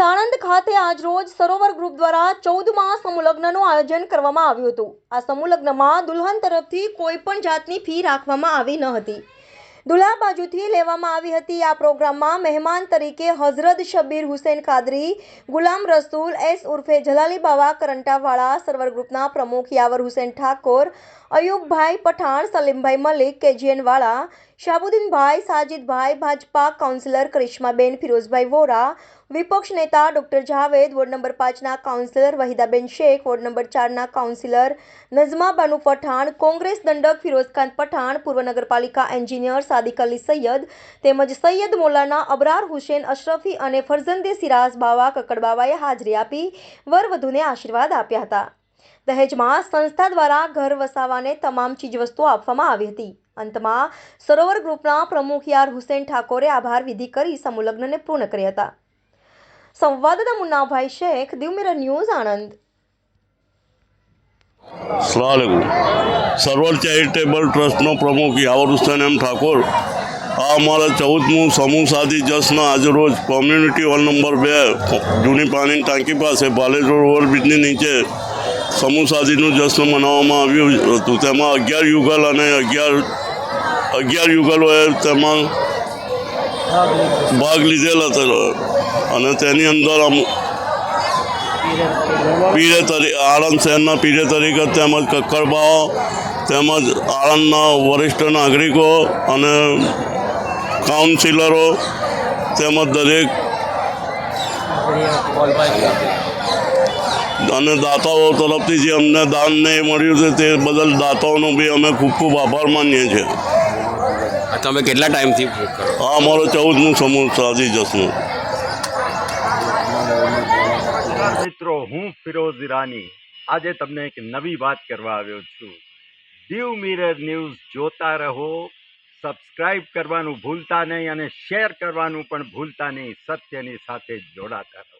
સાણંદ ખાતે આજરોજ સરોવર ગ્રુપ દ્વારા ચૌદમાં સમૂહલગ્નનું આયોજન કરવામાં આવ્યું હતું. આ સમૂહલગ્નમાં દુલ્હન તરફથી કોઈ પણ જાતની ફી રાખવામાં આવી ન હતી. દુલ્હા બાજુથી લેવામાં આવી હતી આ પ્રોગ્રામમાં મહેમાન તરીકે હઝરત શબીર હુસેન કાદરી ગુલામ રસૂલ એસ ઉર્ફે જલાલી બાવા કરંટાવાળા સર્વર ગ્રુપના પ્રમુખ યાવર હુસેન ઠાકોર, અયુબભાઈ પઠાણ, સલીમભાઈ મલિક કેજીએનવાળા શાબુદ્દીનભાઈ સાજિદભાઈ, ભાજપા કાઉન્સિલર કરિશ્માબેન, ફિરોઝભાઈ વોરા વિપક્ષ નેતા ડોક્ટર જાવેદ, વોર્ડ નંબર પાંચના councillor Wahidaben Shaikh, ward number ચારના કાઉન્સિલર નઝમાબાનુ પઠાણ, કોંગ્રેસ દંડક ફિરોઝખાન પઠાણ, પૂર્વ નગરપાલિકા એન્જિનિયર સાદિક અલી સૈયદ તેમજ સૈયદ મોલાના અબરાર હુસેન અશરફી અને ફરઝંદે સિરાઝ બાવા કકડબાવાએ હાજરી આપી, વરવધુને આશીર્વાદ આપ્યા હતા. દહેજમાં સંસ્થા દ્વારા ઘર વસાવાને તમામ ચીજવસ્તુઓ આપવામાં આવી હતી. અંતમાં સરોવર ગ્રુપના પ્રમુખ યાર હુસેન ઠાકોરે આભાર વિધિ કરી સમુલગ્નને પૂર્ણ કર્યા હતા. સંવાદદાતા મુન્નાભાઈ શેખ દીવ મિરર ન્યૂઝ, આણંદ. સલામકુમ સર્વર ચેરિટેબલ ટ્રસ્ટનો પ્રમુખ યાવર હુસેન એમ ઠાકોર આ અમારા ચૌદમું સમૂહ સાથી જશ્ન આજરોજ કોમ્યુનિટી હોલ નંબર બે, જૂની પાણીની ટાંકી પાસે બાલેશ્વર ઓવરબ્રિજની નીચે સમૂહ સાધીનું જશ્ન મનાવવામાં આવ્યું હતું. તેમાં અગિયાર યુગલ અને અગિયાર અગિયાર યુગલોએ તેમાં ભાગ લીધેલ હતો. અને તેની અંદર પીરે તરીકે આણંદ શહેરના પીરે તરીકે તેમજ કક્કડબાઓ તેમજ આણંદના વરિષ્ઠ નાગરિકો અને કાઉન્સિલરો, તેમજ દરેક અને દાતાઓ તરફથી જે અમને દાન ને મળ્યું છે તે બદલ દાતાઓનો બી અમે ખૂબ ખૂબ આભાર માનીએ છીએ. તમે કેટલા ટાઈમથી ઉપયોગ કરો? આ અમારો ચૌદનું સમૂહ સાથી જશનું. મિત્રો હું ફિરોઝ ઈરાની. આજે તમને એક નવી વાત કરવા આવ્યો છું. દીવ મિરર ન્યૂઝ જોતા રહો સબસ્ક્રાઇબ કરવાનું ભૂલતા નહીં અને શેર કરવાનું પણ ભૂલતા નહીં સત્યની સાથે જોડાતા રહો.